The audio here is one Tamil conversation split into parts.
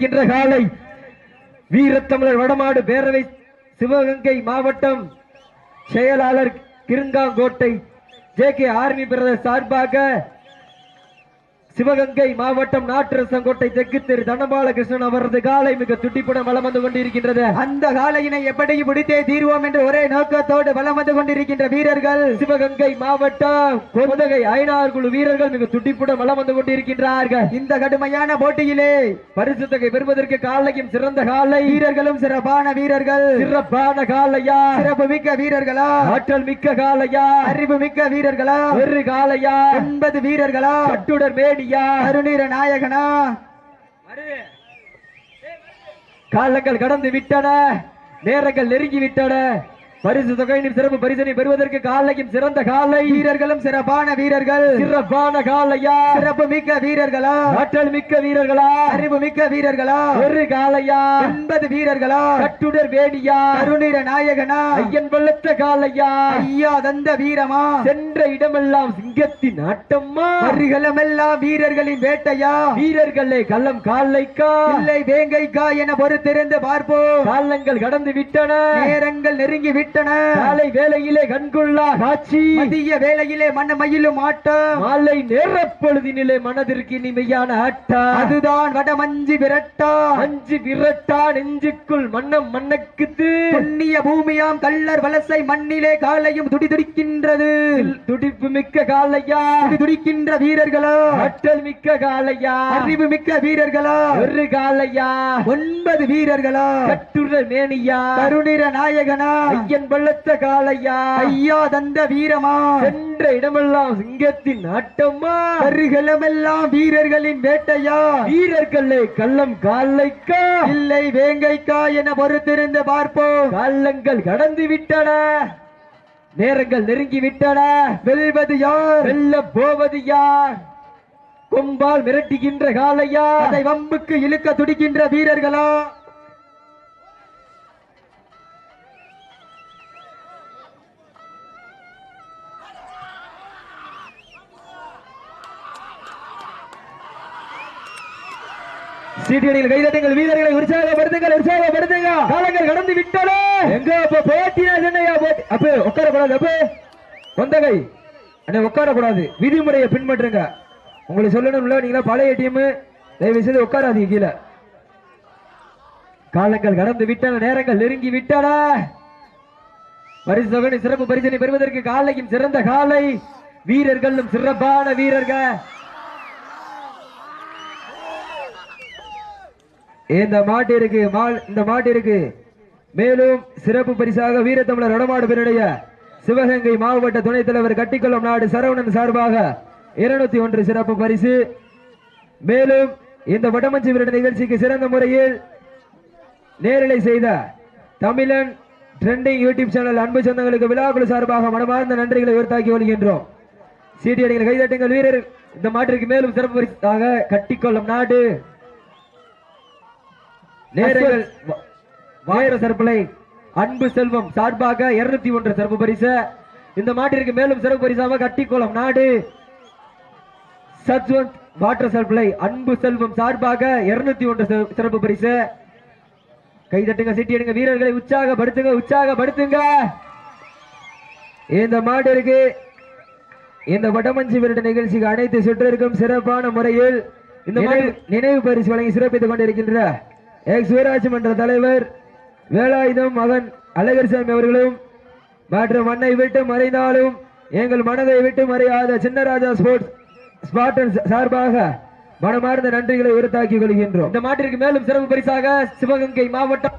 என்ற காலை வீரத்தமிழர் வடமாடு பேரவை சிவகங்கை மாவட்டம் செயலாளர் Kirungakottai J K army brother சார்பாக சிவகங்கை மாவட்டம் நாட்டரசங்கோட்டை தெற்கு திரு தனபாலகிருஷ்ணன் அவரது காலை மிக துட்டிப்புடன் வலம் வந்து கொண்டிருக்கின்றது. அந்த காலையினை எப்படி முடித்தே தீர்வோம் என்று ஒரே நோக்கத்தோடு வலம் வந்து கொண்டிருக்கின்ற வீரர்கள். சிவகங்கை மாவட்டம் கொந்தகை ஐநாறு குழு வீரர்கள் மிக துட்டிப்புடன் வலம் வந்து கொண்டிருக்கின்றார்கள். இந்த கடுமையான போட்டியிலே பரிசு தொகை பெறுவதற்கு காலையும் சிறந்த காலை. வீரர்களும் சிறப்பான வீரர்கள். சிறப்பான காலையா? சிறப்பு மிக்க வீரர்களா? ஆற்றல் மிக்க காலையா? அறிவு மிக்க வீரர்களா? வெறு காலையா? ஒன்பது வீரர்களா? கட்டுடர் மேடியா அருணீர நாயகனா? காலங்கள் கடந்து விட்டன நேரங்கள் நெருங்கி விட்டன. பரிசு தொகையின் சிறப்பு பரிசனை பெறுவதற்கு காலையும் சிறந்த காலை. வீரர்களும் சிறப்பான வீரர்கள். சிறப்பான காலையா? சிறப்பு மிக்க வீரர்களா? ஆற்றல் மிக்க வீரர்களா? அறிவு மிக்க வீரர்களா? ஒரு காலையா? ஒன்பது வீரர்களா? கட்டுடர் வேடியா கருநீர நாயகனா? ஐயன் வெள்ளத்த காலையா? ஐயா தந்த வீரமா? சென்ற இடமெல்லாம் சிங்கத்தின் ஆட்டம்மா? மறிகளமெல்லாம் வீரர்களின் வேட்டையா? வீரர்களே கள்ளம் காலைக்கா? இல்லை வேங்கைக்கா என பொறுத்திருந்து பார்ப்போம். காலங்கள் கடந்து விட்டன. நேரங்கள் நெருங்கி விட்டன. காலை வேளையிலே கண்கொள்ளா காட்சி. மதிய வேளையிலே மண்ண மயிலும் ஆட்டம். மாலை நேரப்பொழுதினிலே மனதிற்கு இனிமையான ஆட்டா அதுதான் வடமஞ்சி விரட்டா. அஞ்சு விரட்டா நெஞ்சுக்குள் மன்னம் மன்னக்குத்து. புண்ணிய பூமியாம் கள்ளர் வலசை மண்ணிலே காலையும் துடிதுடிக்கின்றது. துடிப்பு மிக்க காலையா? துடி துடிக்கின்ற வீரர்களா? ஆற்றல் மிக்க காலையா? அறிவு மிக்க வீரர்களா? ஒரு காலையா? ஒன்பது வீரர்களா? கட்டுர மேனியா? கருணிர நாயகனா? ஐயன் பள்ளத்த காலையா ஐயா தந்த வீரமா? சென்ற இடமெல்லாம் சிங்கத்தின் ஆட்டம்மா கருகளமெல்லாம் வீரர்களின் வேட்டையா? வீரர்களே கள்ளம் காலைக்கா இல்லை வேங்கைக்கா என பொறுத்திருந்து பார்ப்போம். காலங்கள் கடந்து விட்டன. நேரங்கள் நெருங்கி விட்டன. வெல்வது யார்? வெல்ல போவது யார்? கொம்பால் மிரட்டுகின்ற காலையா அதை வம்புக்கு இழுக்க துடிக்கின்ற வீரர்களா? சீட்டியடிகள் கைதட்டுங்கள் வீரர்களை உற்சாகப்படுத்துங்கள் உற்சாகப்படுத்துங்க. காலங்கள் கடந்து விட்டன. எங்க அப்ப போட்டினா என்னையா போட்டி? அப்ப உட்காரக்கூடாது அப்ப. கொந்தகை. அண்ணே உட்காரக்கூடாது. விதிமுறையை பின்பற்றுங்க. உங்களுக்கு சொல்லணும்ல நீங்களா பழைய டீம் தயவு செய்து உட்காராதீங்க கீழே. காலங்கள் கடந்து விட்டன நேரங்கள் நெருங்கி விட்டன. பரிசு சிறப்பு பரிசனை பெறுவதற்கு காலையும் சிறந்த காலை. வீரர்களும் சிறப்பான வீரர்கள். இந்த மாட்டிற்கு மால் இந்த மாட்டிற்கு. மேலும் சிறப்பு பரிசாக வீரத்தமிழர் வடமாடு பெருடைய சிவகங்கை மாவட்ட துணைத் தலைவர் கட்டிக்குளம் நாடு சரவணன் சார்பாக இருநூத்தி ஒன்று சிறப்பு பரிசு. மேலும் இந்த வடமஞ்சி விருட நிகழ்ச்சிக்கு சிறந்த முறையில் நேரலை செய்த தமிழன் ட்ரெண்டிங் யூடியூப் சேனல் அன்பு சொந்தங்களுக்கு விழாக்குழு சார்பாக மனமார்ந்த நன்றிகளை உயர்த்தாக்கி வருகின்றோம் சீட்டியடிகள் கைதட்டுங்கள் வீரர் இந்த மாட்டிற்கு மேலும் சிறப்பு பரிசாக கட்டிக்கொள்ளும் நாடு நேரங்கள் வாயிர சர்ப்பலை அன்பு செல்வம் சார்பாக இருநூத்தி ஒன்று சிறப்பு பரிசு. இந்த மாட்டிற்கு மேலும் சிறப்பு பரிசாக கட்டிக்கோளம். நாடு சத்வந்த் வாட்டர் சர்ப்ளை அன்பு செல்வம் சார்பாக இருநூத்தி ஒன்று சிற- சிறப்பு பரிசு. கைதட்டுங்க சிட்டி எடுங்க. வீரர்களை உற்சாகப்படுத்துங்க உற்சாகப்படுத்துங்க. இந்த மாட்டிற்கு இந்த வடமஞ்சி விருட நிகழ்ச்சிக்கு அனைத்து சுற்றிற்கும் சிறப்பான முறையில் இந்த நினைவு நினைவு பரிசு வழங்கி சிறப்பித்துக் கொண்டிருக்கின்ற எக்ஸ் ஊராட்சி மன்ற தலைவர் வேலாயுதம் மகன் அழகர்சாமி அவர்களும் மற்றும் மண்ணை விட்டு மறைந்தாலும் எங்கள் மனதை விட்டு மறையாத சின்னராஜா ஸ்போர்ட்ஸ் ஸ்பாட்டன் சார்பாக மனமார்ந்த நன்றிகளை உறுத்தாக்கிக் கொள்கின்றோம். இந்த மாட்டிற்கு மேலும் சிறப்பு பரிசாக சிவகங்கை மாவட்டம்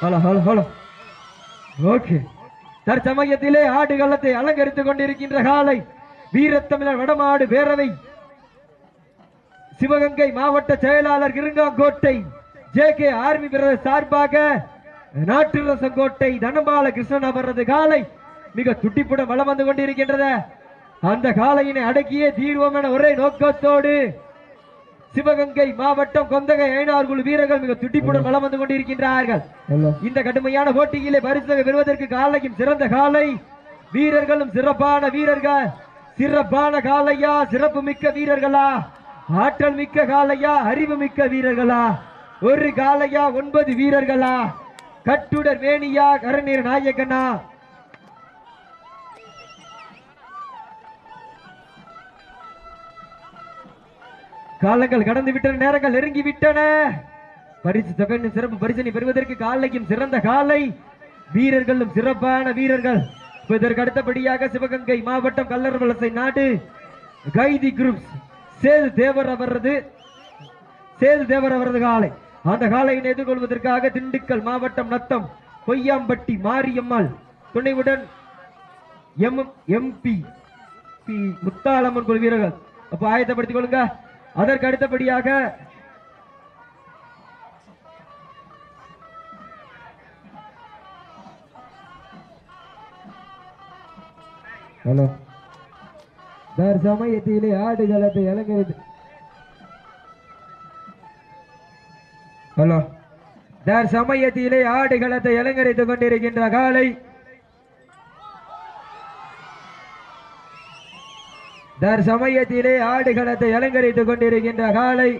ஹலோ ஹலோ ஹலோ. ஓகே. தற்சமயத்திலே ஆடுகளத்தை அலங்கரித்துக் கொண்டிருக்கின்ற காலை வீரத்தமிழர் வடமாடு பேரவை சிவகங்கை மாவட்ட செயலாளர் Kirungakottai J K army brother சார்பாக நாட்டுரசங்கோட்டை தனபால கிருஷ்ணன் அவரது காலை மிக துட்டிப்புடன் வளம் வந்து கொண்டிருக்கின்றது. அந்த காலையினை அடக்கியே தீர்வோம் என ஒரே நோக்கத்தோடு சிவகங்கை மாவட்டம் கொந்தகை ஐநார்குழு வீரர்கள் மிக துட்டிப்புடன் வளம் வந்து கொண்டிருக்கின்றார்கள். இந்த கடுமையான போட்டியிலே பரிசு பெறுவதற்கு காலையும் சிறந்த காலை. வீரர்களும் சிறப்பான வீரர்கள். சிறப்பான காலையா? சிறப்பு மிக்க வீரர்களா? ஆற்றல் மிக்க காலையா? அறிவு மிக்க வீரர்களா? ஒரு காலையா? ஒன்பது வீரர்களா? கட்டுடர் வேணியா கருநீர் நாயகனா காலங்கள் கடந்து விட்டன நேரங்கள் நெருங்கி விட்டன. பரிசு தொகை சிறப்பு பரிசனை பெறுவதற்கு காலையும் சிறந்த காலை. வீரர்களும் சிறப்பான வீரர்கள். இதற்கு அடுத்தபடியாக சிவகங்கை மாவட்டம் கல்லர் வலசை நாடு. கைதி குரூப்ஸ் சேது தேவர் அவரது சேது தேவர் அவரது காலை. அந்த காலையினை எதிர்கொள்வதற்காக திண்டுக்கல் மாவட்டம் Natham Koyyampatti Mariyammal. துணைவுடன் M M P P Muthalamman குழு வீரர்கள். அப்போ ஆயத்தப்படுத்திக் கொள்ளுங்க. அதற்கு அடுத்தபடியாக ஹலோ. தற்சமயத்திலே ஆடுகளத்தை அலங்கரித்து ஹலோ. தற்சமயத்திலே ஆடுகளத்தை அலங்கரித்துக் கொண்டிருக்கின்ற காலை தற்சமயத்திலே ஆடுகளத்தை அலங்கரித்துக் கொண்டிருக்கின்ற காலை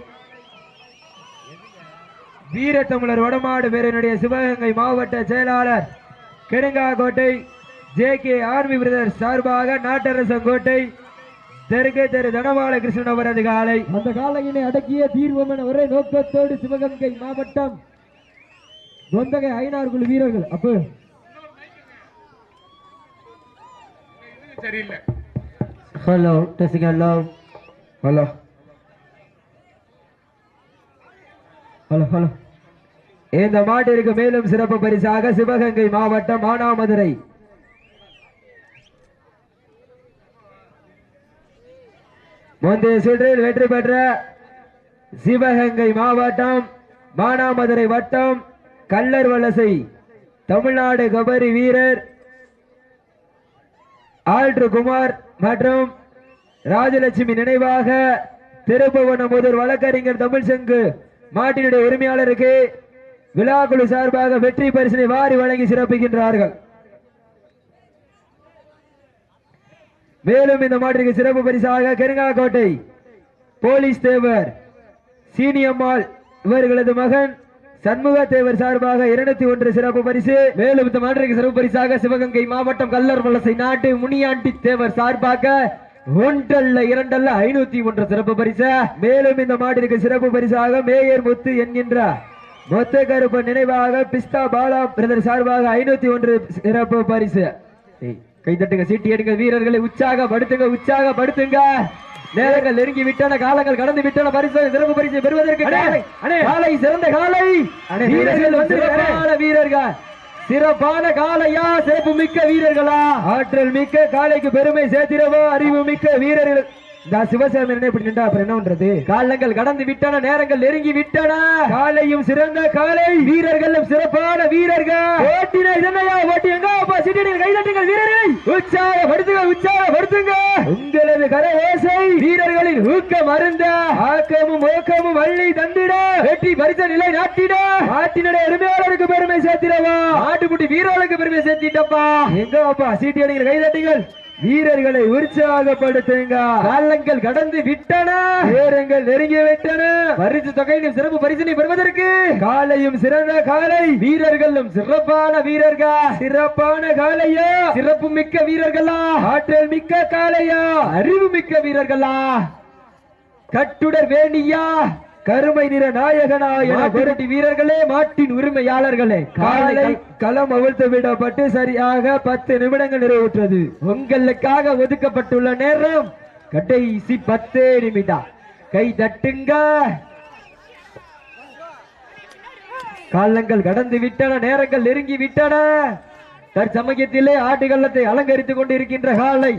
வீரத்தமிழர் வடமாடு பேரனுடைய சிவகங்கை மாவட்ட செயலாளர் Kedungakottai J K army brother சார்பாக நாட்டரசங்கோட்டை தெற்கு தெரு தனபால கிருஷ்ணன் அவரது காலை. அந்த காலையினை அடக்கிய தீர்வம் என ஒரே நோக்கத்தோடு சிவகங்கை மாவட்டம் தொந்தகை ஐநாறு குழு வீரர்கள். அப்போ சரியில்லை. Hello testing hello hello hello hello இந்த மாட்டிற்கு மேலும் சிறப்பு பரிசாக சிவகங்கை மாவட்டம் மானாமதுரை. முந்தைய சுற்றில் வெற்றி பெற்ற சிவகங்கை மாவட்டம் மானாமதுரை வட்டம் கல்லர் வலசை தமிழ்நாடு கபரி வீரர் ஆல்ட்ரு குமார் மற்றும் ராஜலட்சுமி நினைவாக திருப்புவனம் முதல் வழக்கறிஞர் தமிழ்சங்கு மாட்டினுடைய உரிமையாளருக்கு விழாக்குழு சார்பாக வெற்றி பரிசினை வாரி வழங்கி சிறப்பிக்கின்றார்கள். மேலும் இந்த மாட்டிற்கு சிறப்பு பரிசாக கெருங்காக்கோட்டை போலீஸ் தேவர் சீனியம்மாள் இவர்களது மகன் சண்முக தேவர் சார்பாக இருநூத்தி ஒன்று சிறப்பு பரிசு. மேலும் இந்த மாற்றுக்கு சிறப்பு பரிசாக சிவகங்கை மாவட்டம் கல்லர் வலசை நாட்டு முனியாண்டி தேவர் சார்பாக ஒன்றல்ல இரண்டல்ல ஐநூத்தி ஒன்று சிறப்பு பரிசு. மேலும் இந்த மாட்டிற்கு சிறப்பு பரிசாக மேயர் முத்து என்கின்ற மொத்த கருப்பு நினைவாக பிஸ்தா பாலா பிரதர் சார்பாக ஐநூத்தி ஒன்று சிறப்பு பரிசு. கைதட்டுங்க சீட்டி எடுங்க வீரர்களை உற்சாகப்படுத்துங்க உற்சாகப்படுத்துங்க. நேரங்கள் நெருங்கி விட்டன காலங்கள் கடந்து விட்டன பரிசு சிறப்பு பரிசு பெறுவதற்கு காலை சிறந்த காலை. வீரர்கள் வந்து வீரர்கள். சிறப்பான காலையா சிறப்பு மிக்க வீரர்களா? ஆற்றல் மிக்க காலைக்கு பெருமை சேர்த்திடவோ அறிவு மிக்க வீரர்கள். இந்த சிவசாமி இப்படி நின்றா? அப்புறம் என்ன பண்றது? காலங்கள் கடந்து விட்டன நேரங்கள் நெருங்கி விட்டன. காலையும் சிறந்த காலை. வீரர்களும் சிறப்பான வீரர்கள். ஓட்டின இதனையா? ஓட்டி எங்க? அப்பா சிட்டியில் கைதட்டுங்கள் வீரர்களை உற்சாகப்படுத்துங்க உற்சாகப்படுத்துங்க. உங்களது கரை ஓசை வீரர்களின் ஊக்கம் அருந்த ஆக்கமும் ஊக்கமும் வள்ளி தந்திட. வெற்றி பரிச நிலை நாட்டிட நாட்டினுடைய உரிமையாளருக்கு பெருமை சேர்த்திடவா? ஆட்டுக்குட்டி வீரர்களுக்கு பெருமை சேர்த்திட்டப்பா. எங்க அப்பா சீட்டி அடிகள் கைதட்டுங்கள். வீரர்களை உற்சாகப்படுத்துங்க. காலங்கள் கடந்து விட்டன. நேரங்கள் நெருங்கி விட்டன. பரிசு தொகையிலும் சிறப்பு பரிசினை பெறுவதற்கு. காலையும் சிறந்த காலை. வீரர்களும் சிறப்பான வீரர்கள். சிறப்பான காலையா? சிறப்பு மிக்க வீரர்களா? ஆற்றல் மிக்க காலையா? அறிவு மிக்க வீரர்களா? கட்டுடர் வேணியா? கருமை நிற நாயகனா என பொருட்டி வீரர்களே மாட்டின் உரிமையாளர்களே. காலை களம் அவிழ்த்து விடப்பட்டு சரியாக பத்து நிமிடங்கள் நிறைவுற்றது. உங்களுக்காக ஒதுக்கப்பட்டுள்ள நேரம் கடைசி பத்தே நிமிடம். கை தட்டுங்க. காலங்கள் கடந்து விட்டன நேரங்கள் நெருங்கி விட்டன. தற்சமயத்திலே ஆட்டுகள்ளத்தை அலங்கரித்துக் கொண்டிருக்கின்ற காலை.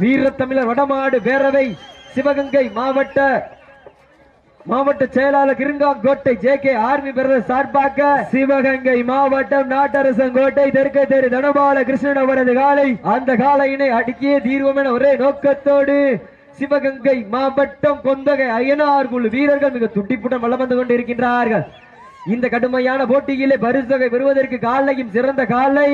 வீரத்தமிழர் வடமாடு பேரவை சிவகங்கை மாவட்ட மாவட்ட செயலாளர் Kirungakottai J K army brother சார்பாக சிவகங்கை மாவட்டம் நாட்டரசங்கோட்டை தெற்கு தெரு தனபால கிருஷ்ணன் அவரது காலை அந்த காலையினை அடிக்கியே தீர்வோம் என ஒரே நோக்கத்தோடு சிவகங்கை மாவட்டம் கொந்தகை அயனார் குழு வீரர்கள் மிக துட்டிப்புடன் வளம் வந்து கொண்டிருக்கின்றார்கள். இந்த கடுமையான போட்டியிலே பரிசுகை பெறுவதற்கு காலையும் சிறந்த காலை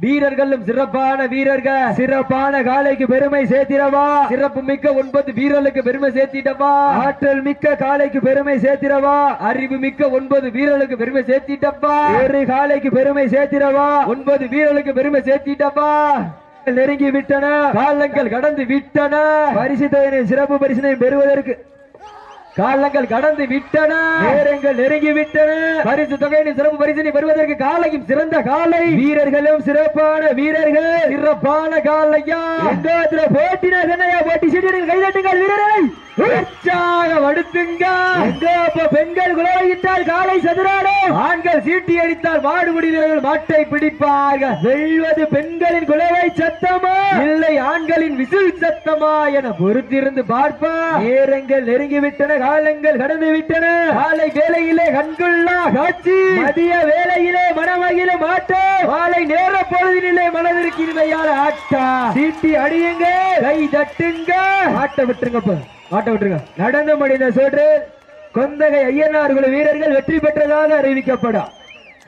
வீரர்களும் சிறப்பான வீரர்கள். சிறப்பான காலைக்கு பெருமை சேர்த்திடவா? சிறப்பு மிக்க ஒன்பது வீரர்களுக்கு பெருமை சேர்த்திட்டவா? ஆற்றல் மிக்க காலைக்கு பெருமை சேர்த்திடவா? அறிவு மிக்க ஒன்பது வீரர்களுக்கு பெருமை சேர்த்திட்டப்பா ஒரு காலைக்கு பெருமை சேர்த்திடவா? ஒன்பது வீரர்களுக்கு பெருமை சேர்த்திட்டப்பா நெருங்கி விட்டன. காலங்கள் கடந்து விட்டன. பரிசு சிறப்பு பரிசினை பெறுவதற்கு காலங்கள் கடந்து விட்டன. நேரங்கள் நெருங்கி விட்டன. பரிசு தொகையினை சிறப்பு பரிசினை பெறுவதற்கு காலையும் சிறந்த காலை. வீரர்களும் சிறப்பான வீரர்கள். சிறப்பான காலையா? எங்கத்துல போட்டினா என்னையா போட்டி சீட்டியர்கள் கைதட்டுங்கள் வீரரை எங்க அப்ப பெண்கள் குலவையிட்டால் காலை சதுராடும் ஆண்கள் சீட்டி அடித்தால் மாடுபிடி வீரர்கள் மாட்டை பிடிப்பார்கள். வெல்வது பெண்களின் குலவை சத்தமா? இல்லை ஆண்களின் விசில் சத்தமா என பொறுத்திருந்து பார்ப்பா. நேரங்கள் நெருங்கி விட்டன காலங்கள் கடந்து விட்டன காலை வேலையிலே கண்குள்ளா காட்சி. மதிய வேலையிலே மனமகில மாட்டோ. காலை நேர பொழுதினிலே மனதிற்கு இனிமையான ஆட்டா. சீட்டி அடியுங்க கை தட்டுங்க. ஆட்ட விட்டுருங்க ஆட்ட விட்டுருங்க. நடந்து முடிந்த சோற்று கொந்தகை ஐயனார் குழு வீரர்கள் வெற்றி பெற்றதாக அறிவிக்கப்படும்.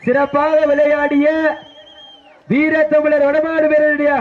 சிறப்பாக விளையாடிய வீர தமிழர் வடமாறு வீரருடைய